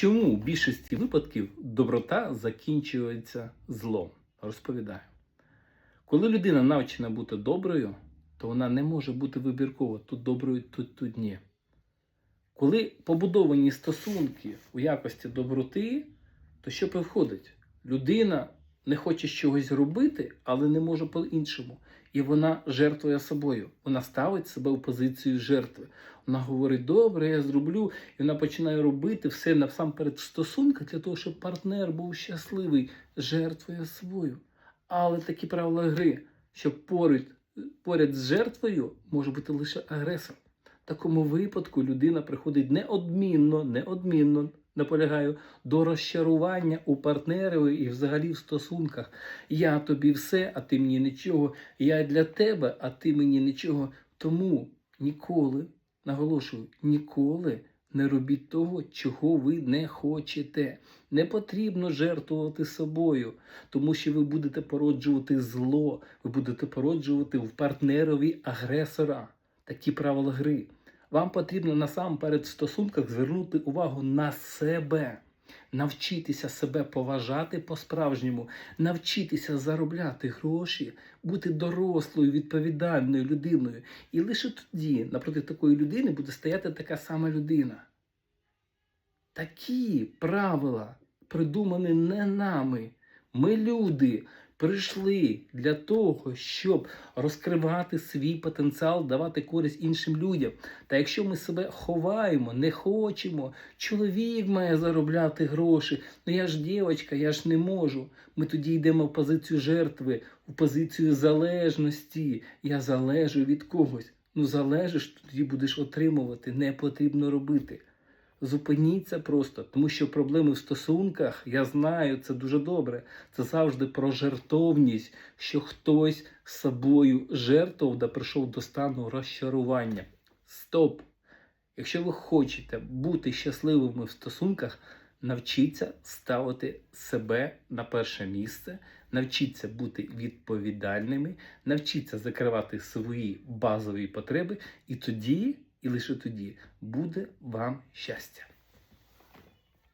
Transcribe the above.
Чому в більшості випадків доброта закінчується злом? Розповідаю. Коли людина навчена бути доброю, то вона не може бути вибірково тут доброю, тут, тут ні. Коли побудовані стосунки у якості доброти, то що виходить? Людина не хоче чогось робити, але не може по-іншому. І вона жертвує собою. Вона ставить себе в позицію жертви. Вона говорить, добре, я зроблю, і вона починає робити все насамперед в стосунках для того, щоб партнер був щасливий, жертвує собою. Але такі правила гри, що поряд, поряд з жертвою може бути лише агресор. В такому випадку людина приходить неодмінно, неодмінно, наполягаю, до розчарування у партнерові і взагалі в стосунках. Я тобі все, а ти мені нічого. Я для тебе, а ти мені нічого. Тому ніколи, наголошую, ніколи не робіть того, чого ви не хочете. Не потрібно жертвувати собою, тому що ви будете породжувати зло, ви будете породжувати в партнерові агресора. Такі правила гри. Вам потрібно насамперед в стосунках звернути увагу на себе, навчитися себе поважати по-справжньому, навчитися заробляти гроші, бути дорослою, відповідальною людиною. І лише тоді напроти такої людини буде стояти така сама людина. Такі правила придумані не нами. Ми люди прийшли для того, щоб розкривати свій потенціал, давати користь іншим людям. Та якщо ми себе ховаємо, не хочемо, чоловік має заробляти гроші, ну я ж дівчинка, я ж не можу. Ми тоді йдемо в позицію жертви, в позицію залежності. Я залежу від когось. Ну залежиш, тоді будеш отримувати, не потрібно робити. Зупиніться просто, тому що проблеми в стосунках, я знаю, це дуже добре. Це завжди про жертовність, що хтось з собою жертвував да прийшов до стану розчарування. Стоп! Якщо ви хочете бути щасливими в стосунках, навчіться ставити себе на перше місце, навчіться бути відповідальними, навчіться закривати свої базові потреби, і тоді і лише тоді буде вам щастя.